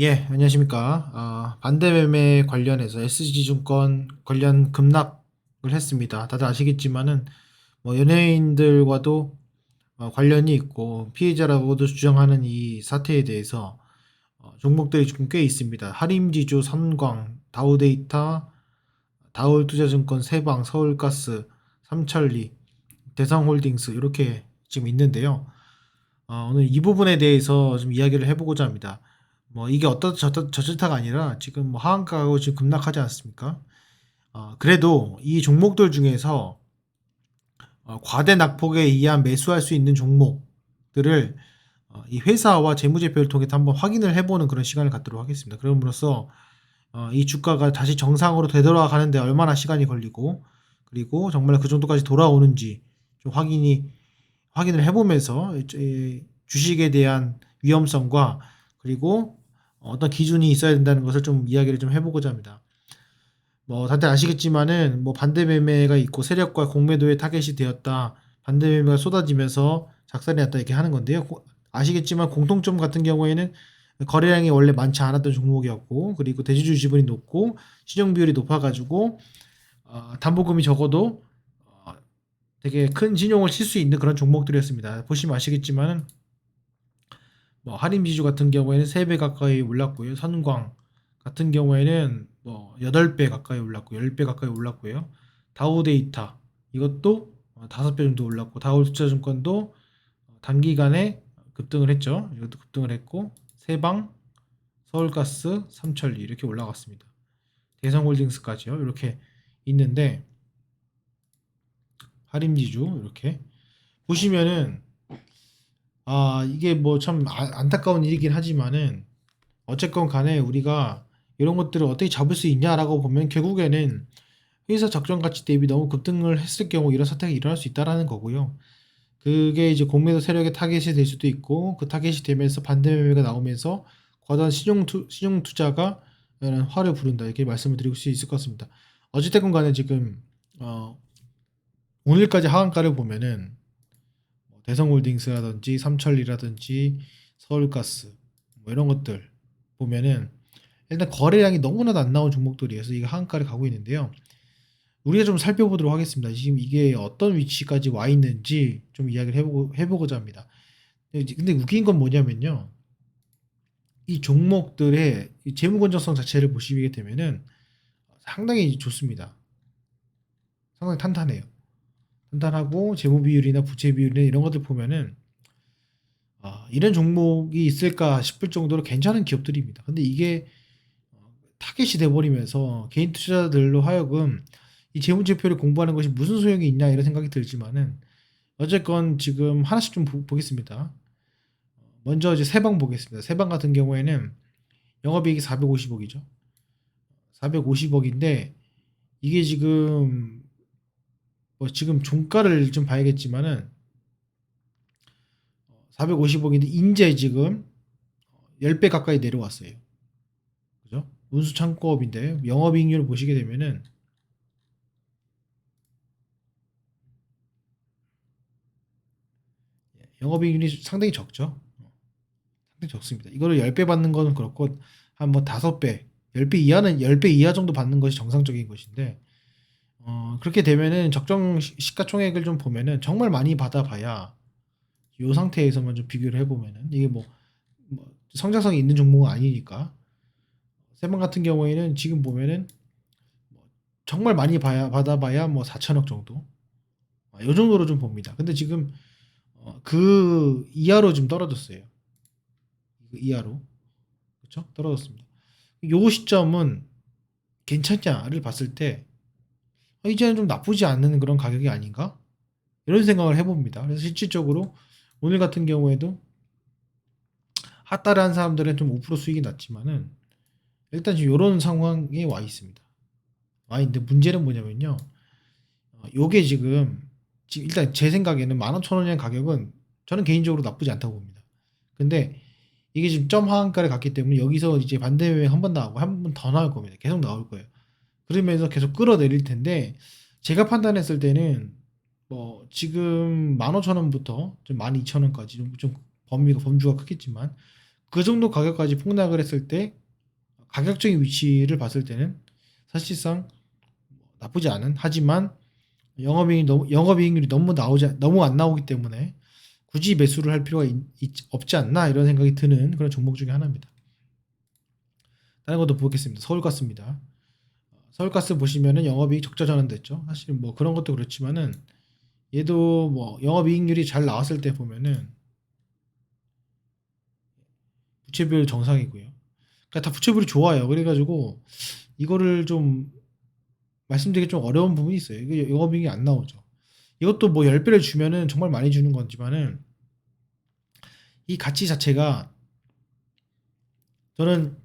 예, 안녕하십니까. 아, 반대 매매 관련해서 SG증권 관련 급락을 했습니다. 다들 아시겠지만은 뭐 연예인들과도 어, 관련이 있고 피해자라고도 주장하는 이 사태에 대해서 어, 종목들이 지금 꽤 있습니다. 하림지주, 선광, 다우데이터, 다울투자증권, 세방, 서울가스, 삼천리, 대성홀딩스 이렇게 지금 있는데요. 어, 오늘 이 부분에 대해서 좀 이야기를 해보고자 합니다. 뭐 이게 어떤 저저타가 아니라 지금 뭐 하한가하고 지금 급락하지 않습니까? 어, 그래도 이 종목들 중에서 어, 과대 낙폭에 의한 매수할 수 있는 종목들을 어, 이 회사와 재무제표를 통해 서 한번 확인을 해보는 그런 시간을 갖도록 하겠습니다. 그럼으로써 어, 이 주가가 다시 정상으로 되돌아가는데 얼마나 시간이 걸리고 그리고 정말 그 정도까지 돌아오는지 좀 확인이 확인을 해보면서 이 주식에 대한 위험성과 그리고 어떤 기준이 있어야 된다는 것을 좀 이야기를 좀 해보고자 합니다. 뭐 다들 아시겠지만은 뭐 반대 매매가 있고 세력과 공매도의 타겟이 되었다. 반대 매매가 쏟아지면서 작살이 났다 이렇게 하는 건데요. 고- 아시겠지만 공통점 같은 경우에는 거래량이 원래 많지 않았던 종목이었고 그리고 대주주 지분이 높고 시정 비율이 높아가지고 어, 담보금이 적어도 어, 되게 큰 신용을 칠 수 있는 그런 종목들이었습니다. 보시면 아시겠지만은 뭐 할인 비주 같은 경우에는 3배 가까이 올랐고요. 선광 같은 경우에는 뭐 8배 가까이 올랐고 10배 가까이 올랐고요. 다우데이터 이것도 어, 5배 정도 올랐고 다우투자증권도 단기간에 급등을 했죠. 이것도 급등을 했고 세방, 서울가스, 삼천리 이렇게 올라갔습니다. 대성홀딩스까지요. 이렇게 있는데 할인지주 이렇게 보시면은 아 이게 뭐 참 안타까운 일이긴 하지만은 어쨌건 간에 우리가 이런 것들을 어떻게 잡을 수 있냐라고 보면 결국에는 회사 적정 가치 대비 너무 급등을 했을 경우 이런 사태가 일어날 수 있다라는 거고요. 그게 이제 공매도 세력의 타겟이 될 수도 있고 그 타겟이 되면서 반대 매매가 나오면서 과도한 신용 투 신용 투자가 화를 부른다 이렇게 말씀을 드릴 수 있을 것 같습니다. 어찌됐건 간에 지금 어 오늘까지 하한가를 보면은 뭐 대성홀딩스라든지 삼천리라든지 서울가스 뭐 이런 것들 보면은 일단 거래량이 너무나도 안 나온 종목들이어서 이게 하한가를 가고 있는데요. 우리가 좀 살펴보도록 하겠습니다. 지금 이게 어떤 위치까지 와 있는지 좀 이야기를 해보고, 해보고자 합니다. 근데 웃긴 건 뭐냐면요. 이 종목들의 이 재무 건전성 자체를 보시게 되면은 상당히 좋습니다. 상당히 탄탄해요. 탄탄하고 재무 비율이나 부채 비율이나 이런 것들 보면은 아, 이런 종목이 있을까 싶을 정도로 괜찮은 기업들입니다. 근데 이게 어, 타겟이 돼버리면서 개인 투자자들로 하여금 이 재무제표를 공부하는 것이 무슨 소용이 있냐 이런 생각이 들지만은 어쨌건 지금 하나씩 좀 보, 보겠습니다. 먼저 이제 세방 보겠습니다. 세방 같은 경우에는 영업이익이 450억이죠. 450억인데 이게 지금 뭐 지금 종가를 좀 봐야겠지만은 450억인데 인제 지금 10배 가까이 내려왔어요. 그죠? 운수 창고업인데 영업이익률을 보시게 되면은 영업이익률이 상당히 적죠. 상당히 적습니다. 이거를 10배 받는 거는 그렇고 한 뭐 5배, 10배 이하는 10배 이하 정도 받는 것이 정상적인 것인데 어, 그렇게 되면은 적정 시- 시가총액을 좀 보면은 정말 많이 받아봐야 이 상태에서만 좀 비교를 해보면은 이게 뭐, 뭐 성장성이 있는 종목은 아니니까 세번 같은 경우에는 지금 보면은 뭐 정말 많이 봐야 받아봐야 뭐 4천억 정도 아, 요 정도로 좀 봅니다. 근데 지금 어, 그 이하로 좀 떨어졌어요. 그 이하로 그렇죠? 떨어졌습니다. 요 시점은 괜찮냐를 봤을 때 어, 이제는 좀 나쁘지 않은 그런 가격이 아닌가? 이런 생각을 해봅니다. 그래서 실질적으로 오늘 같은 경우에도 핫다를 한 사람들은 좀 5% 수익이 났지만은 일단 지금 이런 상황에 와 있습니다. 와 있는데 문제는 뭐냐면요. 어, 요게 지금, 지금 일단 제 생각에는 15,000원이라는 가격은 저는 개인적으로 나쁘지 않다고 봅니다. 근데 이게 지금 점 하한가를 갔기 때문에 여기서 이제 반대 매매 한번 나오고 한 번 더 나올 겁니다. 계속 나올 거예요. 그러면서 계속 끌어내릴 텐데 제가 판단했을 때는 뭐 지금 15,000원부터 좀 12,000원까지 좀, 좀 범위가 범주가 크겠지만 그 정도 가격까지 폭락을 했을 때 가격적인 위치를 봤을 때는 사실상 나쁘지 않은 하지만 영업이익 너무 영업이익률이 너무 나오지 너무 안 나오기 때문에 굳이 매수를 할 필요가 있, 있- 없지 않나 이런 생각이 드는 그런 종목 중에 하나입니다. 다른 것도 보겠습니다. 서울가스입니다. 서울가스 보시면은 영업이익 적자 전환됐죠. 사실 뭐 그런 것도 그렇지만은 얘도 뭐 영업이익률이 잘 나왔을 때 보면은 부채비율 정상이고요. 그러니까 다 부채비율이 좋아요. 그래가지고 이거를 좀 말씀드리기 좀 어려운 부분이 있어요. 이게 영업이익이 안 나오죠. 이것도 뭐 10배를 주면은 정말 많이 주는 거지만은 이 가치 자체가 저는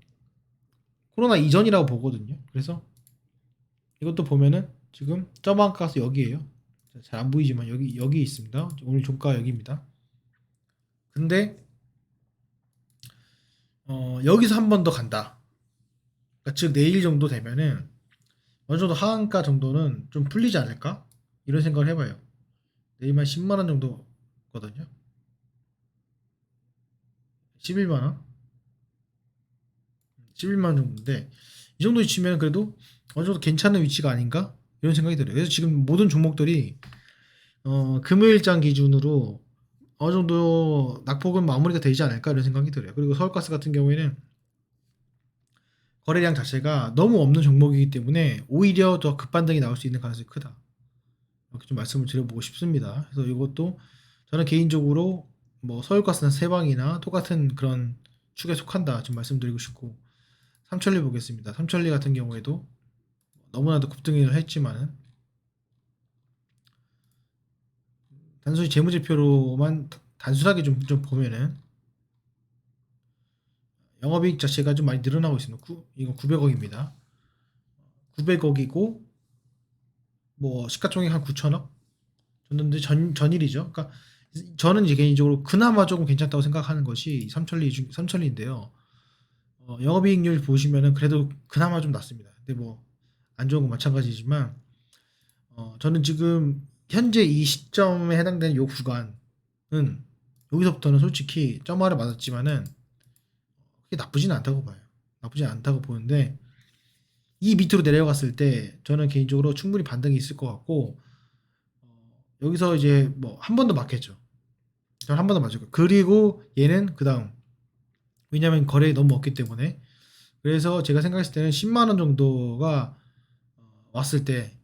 코로나 이전이라고 보거든요. 그래서 이것도 보면은 지금 점한 가스 여기에요. 잘 안 보이지만 여기 여기 있습니다. 오늘 종가 여기입니다. 근데 어, 여기서 한 번 더 간다. 그러니까 즉 내일 정도 되면은 어느 정도 하한가 정도는 좀 풀리지 않을까? 이런 생각을 해봐요. 내일만 10만 원 정도거든요. 11만 원? 11만 원 정도인데 이 정도 위치면 그래도 어느 정도 괜찮은 위치가 아닌가? 이런 생각이 들어요. 그래서 지금 모든 종목들이 어, 금요일장 기준으로 어느 정도 낙폭은 마무리가 되지 않을까 이런 생각이 들어요. 그리고 서울가스 같은 경우에는 거래량 자체가 너무 없는 종목이기 때문에 오히려 더 급반등이 나올 수 있는 가능성이 크다. 이렇게 좀 말씀을 드려보고 싶습니다. 그래서 이것도 저는 개인적으로 뭐 서울가스나 세방이나 똑같은 그런 축에 속한다 좀 말씀드리고 싶고 삼천리 보겠습니다. 삼천리 같은 경우에도 너무나도 급등을 했지만은 단순히 재무제표로만 단순하게 좀, 좀 보면은 영업이익 자체가 좀 많이 늘어나고 있습니다. 구, 이거 900억입니다. 900억이고 뭐 시가총액 한 9천억 줬는데 전 전일이죠. 그러니까 저는 이제 개인적으로 그나마 조금 괜찮다고 생각하는 것이 삼천리 중 삼천리인데요. 어, 영업이익률 보시면은 그래도 그나마 좀 낮습니다. 근데 뭐 안 좋은 건 마찬가지지만 어, 저는 지금 현재 이 시점에 해당되는 요 구간은 여기서부터는 솔직히 점화를 맞았지만은 그게 나쁘지는 않다고 봐요. 나쁘지 않다고 보는데 이 밑으로 내려갔을 때 저는 개인적으로 충분히 반등이 있을 것 같고 어, 여기서 이제 뭐 한 번 더 맞겠죠. 저는 한 번 더 맞을 거예요. 그리고 얘는 그 다음 왜냐하면 거래이 너무 없기 때문에 그래서 제가 생각했을 때는 10만 원 정도가 어, 왔을 때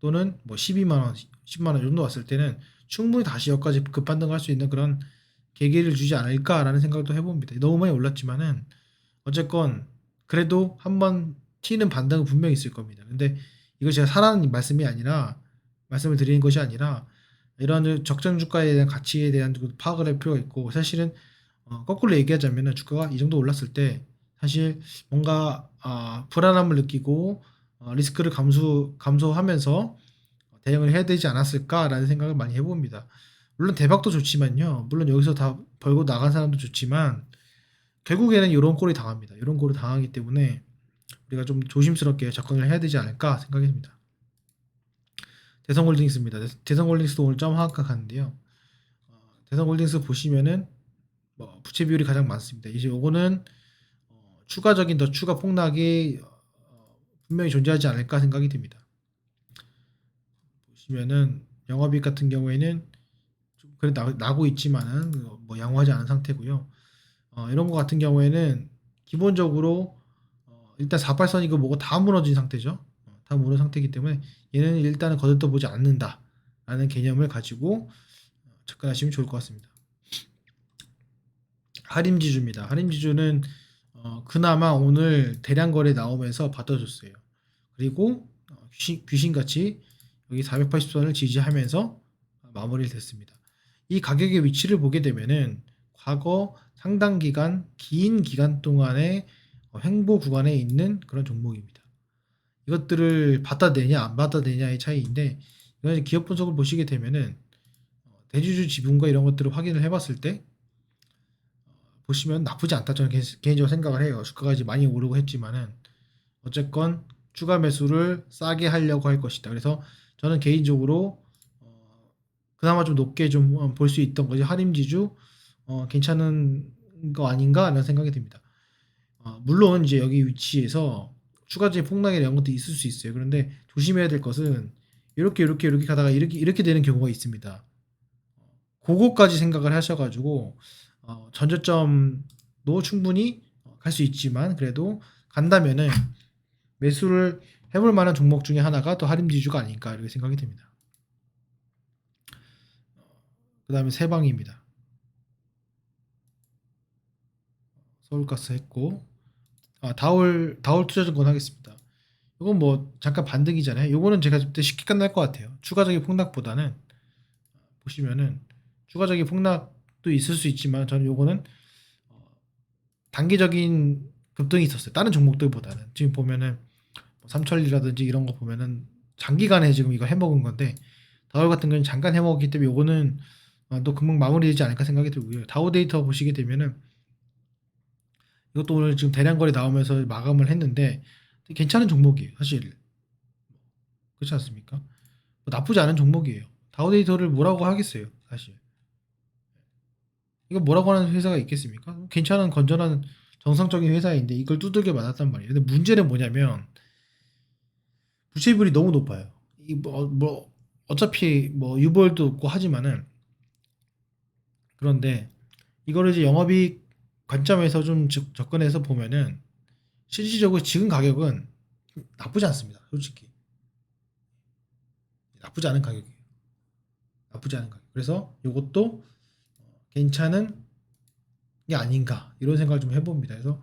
또는 뭐 12만 원, 10만 원 정도 왔을 때는 충분히 다시 여기까지 급반등할 수 있는 그런 계기를 주지 않을까라는 생각도 해봅니다. 너무 많이 올랐지만은 어쨌건 그래도 한번 튀는 반등은 분명히 있을 겁니다. 근데 이거 제가 사라는 말씀이 아니라 말씀을 드리는 것이 아니라 이런 적정 주가에 대한 가치에 대한 그 파악을 할 필요가 있고 사실은 어, 거꾸로 얘기하자면은 주가가 이 정도 올랐을 때 사실 뭔가 아, 불안함을 느끼고 어, 리스크를 감수 감소하면서 대응을 해야 되지 않았을까라는 생각을 많이 해봅니다. 물론 대박도 좋지만요. 물론 여기서 다 벌고 나간 사람도 좋지만 결국에는 이런 꼴이 당합니다. 이런 꼴을 당하기 때문에 우리가 좀 조심스럽게 접근을 해야 되지 않을까 생각합니다. 대성홀딩스입니다. 대성홀딩스도 오늘 점 하락가 가는데요. 어, 대성홀딩스 보시면은 뭐 부채 비율이 가장 많습니다. 이제 요거는 어, 추가적인 더 추가 폭락이 어, 분명히 존재하지 않을까 생각이 듭니다. 보시면은 영업이익 같은 경우에는 좀 그래 나, 나고 있지만은 뭐 양호하지 않은 상태고요. 어, 이런 거 같은 경우에는 기본적으로 어, 일단 48선이고 뭐고 다 무너진 상태죠. 어, 다 무너진 상태이기 때문에 얘는 일단은 거들떠 보지 않는다라는 개념을 가지고 어, 접근하시면 좋을 것 같습니다. 하림지주입니다. 하림지주는 어, 그나마 오늘 대량 거래 나오면서 받아줬어요. 그리고 어, 귀신, 귀신 같이 여기 480선을 지지하면서 마무리를 됐습니다. 이 가격의 위치를 보게 되면은 과거 상당 기간, 긴 기간 동안의 어, 횡보 구간에 있는 그런 종목입니다. 이것들을 받아내냐 안 받아내냐의 차이인데 이건 기업 분석을 보시게 되면은 어, 대주주 지분과 이런 것들을 확인을 해봤을 때 어, 보시면 나쁘지 않다 저는 개인- 개인적으로 생각을 해요. 주가가 이제 많이 오르고 했지만은 어쨌건 추가 매수를 싸게 하려고 할 것이다. 그래서 저는 개인적으로 어, 그나마 좀 높게 좀 볼 수 있던 거지 하림지주 어, 괜찮은 거 아닌가라는 생각이 듭니다. 어, 물론 이제 여기 위치에서 추가적인 폭락이나 이런 것도 있을 수 있어요. 그런데 조심해야 될 것은 이렇게 이렇게 이렇게 가다가 이렇게 이렇게 되는 경우가 있습니다. 그거까지 생각을 하셔가지고 어, 전저점도 충분히 갈 수 있지만 그래도 간다면은 매수를 해볼 만한 종목 중에 하나가 또 하림지주가 아닐까 이렇게 생각이 듭니다. 그 다음에 세방입니다. 서울가스 했고 아, 다올 다올 투자증권 하겠습니다. 이건 뭐 잠깐 반등이잖아요. 요거는 제가 볼때 쉽게 끝날 것 같아요. 추가적인 폭락보다는 보시면은 추가적인 폭락도 있을 수 있지만 저는 요거는 어, 단기적인 급등이 있었어요. 다른 종목들보다는 지금 보면은 뭐 삼천리라든지 이런 거 보면은 장기간에 지금 이거 해먹은 건데 다올 같은 경우는 잠깐 해먹었기 때문에 요거는 어, 또 금방 마무리되지 않을까 생각이 들고요. 다우 데이터 보시게 되면은 이것도 오늘 지금 대량 거래 나오면서 마감을 했는데 괜찮은 종목이에요. 사실 그렇지 않습니까? 뭐 나쁘지 않은 종목이에요. 다우 데이터를 뭐라고 하겠어요, 사실. 이거 뭐라고 하는 회사가 있겠습니까? 괜찮은 건전한 정상적인 회사인데 이걸 두들겨 맞았단 말이에요. 근데 문제는 뭐냐면 부채비율이 너무 높아요. 이뭐 뭐 어차피 뭐 유보율도 없고 하지만은 그런데 이거를 이제 영업이익 관점에서 좀 접- 접근해서 보면은 실질적으로 지금 가격은 나쁘지 않습니다. 솔직히 나쁘지 않은 가격이에요. 나쁘지 않은 가격. 그래서 이것도 괜찮은 게 아닌가 이런 생각을 좀 해봅니다. 그래서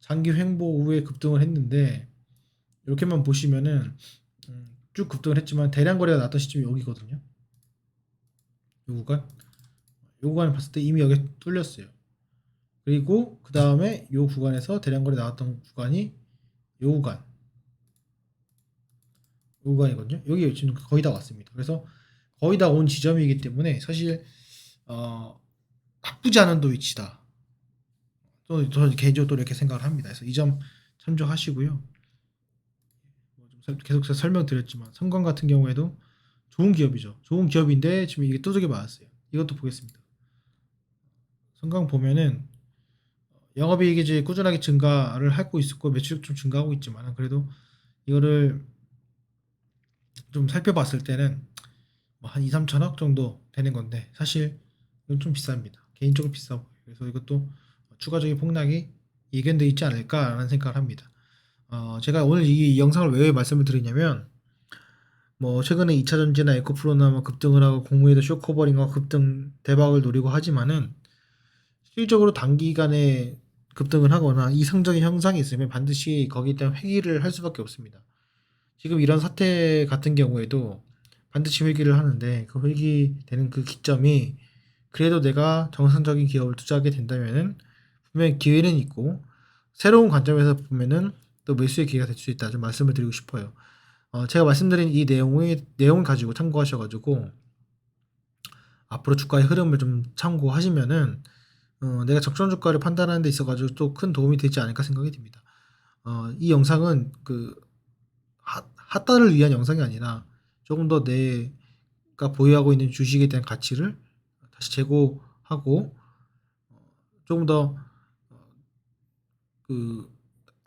장기 횡보 후에 급등을 했는데 이렇게만 보시면은 음, 쭉 급등을 했지만 대량 거래가 났던 시점이 여기거든요. 요 구간, 요 구간을 봤을 때 이미 여기 뚫렸어요. 그리고 그 다음에 요 구간에서 대량 거래 나왔던 구간이 요 구간, 요 구간이거든요. 여기 지금 거의 다 왔습니다. 그래서 거의 다 온 지점이기 때문에 사실 어, 나쁘지 않은 또 위치다. 또 저는 개인적으로 또 이렇게 생각을 합니다. 그래서 이 점 참조하시고요. 설- 계속해서 설명드렸지만 성광 같은 경우에도 좋은 기업이죠. 좋은 기업인데 지금 이게 두들겨 맞았어요. 이것도 보겠습니다. 성광 보면은 영업이익이 이제 꾸준하게 증가를 하고 있었고 매출도 좀 증가하고 있지만 그래도 이거를 좀 살펴봤을 때는 뭐 한 2, 3천억 정도 되는 건데 사실 이건 좀 비쌉니다. 개인적으로 비싸 보여요. 그래서 이것도 추가적인 폭락이 예견돼 있지 않을까라는 생각을 합니다. 어, 제가 오늘 이 영상을 왜 말씀을 드리냐면 뭐 최근에 2차 전지나 에코프로나 뭐 급등을 하고 공무에도 쇼커버링과 급등 대박을 노리고 하지만은 실질적으로 단기간에 급등을 하거나 이상적인 현상이 있으면 반드시 거기에 대한 회귀를 할 수밖에 없습니다. 지금 이런 사태 같은 경우에도 반드시 회귀를 하는데 그 회귀되는 그 기점이 그래도 내가 정상적인 기업을 투자하게 된다면은 분명히 기회는 있고 새로운 관점에서 보면은 또 매수의 기회가 될 수 있다 좀 말씀을 드리고 싶어요. 어, 제가 말씀드린 이 내용의 내용을 가지고 참고하셔가지고 앞으로 주가의 흐름을 좀 참고하시면은 어, 내가 적정 주가를 판단하는 데 있어가지고 또 큰 도움이 되지 않을까 생각이 듭니다. 어, 이 영상은 그 하, 핫다를 위한 영상이 아니라 조금 더 내가 보유하고 있는 주식에 대한 가치를 다시 재고하고 어, 조금 더그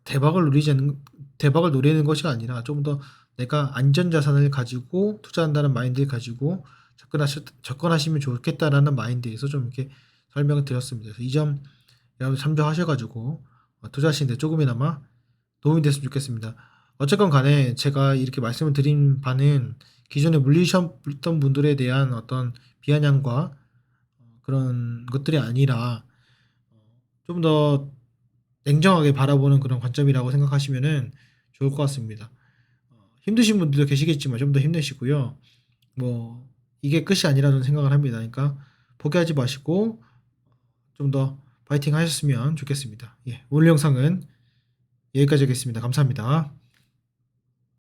대박을 누리지 않는 대박을 노리는 것이 아니라 조금 더 내가 안전 자산을 가지고 투자한다는 마인드를 가지고 접근하시, 접근하시면 좋겠다라는 마인드에서 좀 이렇게 설명을 드렸습니다. 그래서 이 점 여러분 참조하셔가지고 어, 투자하시는데 조금이나마 도움이 됐으면 좋겠습니다. 어쨌건 간에 제가 이렇게 말씀을 드린 바는 기존에 물리셨던 분들에 대한 어떤 비아냥과 어, 그런 것들이 아니라 좀더 냉정하게 바라보는 그런 관점이라고 생각하시면은 좋을 것 같습니다. 어, 힘드신 분들도 계시겠지만 좀 더 힘내시고요. 뭐 이게 끝이 아니라는 생각을 합니다. 그러니까 포기하지 마시고 좀 더 파이팅 하셨으면 좋겠습니다. 예, 오늘 영상은 여기까지 하겠습니다. 감사합니다.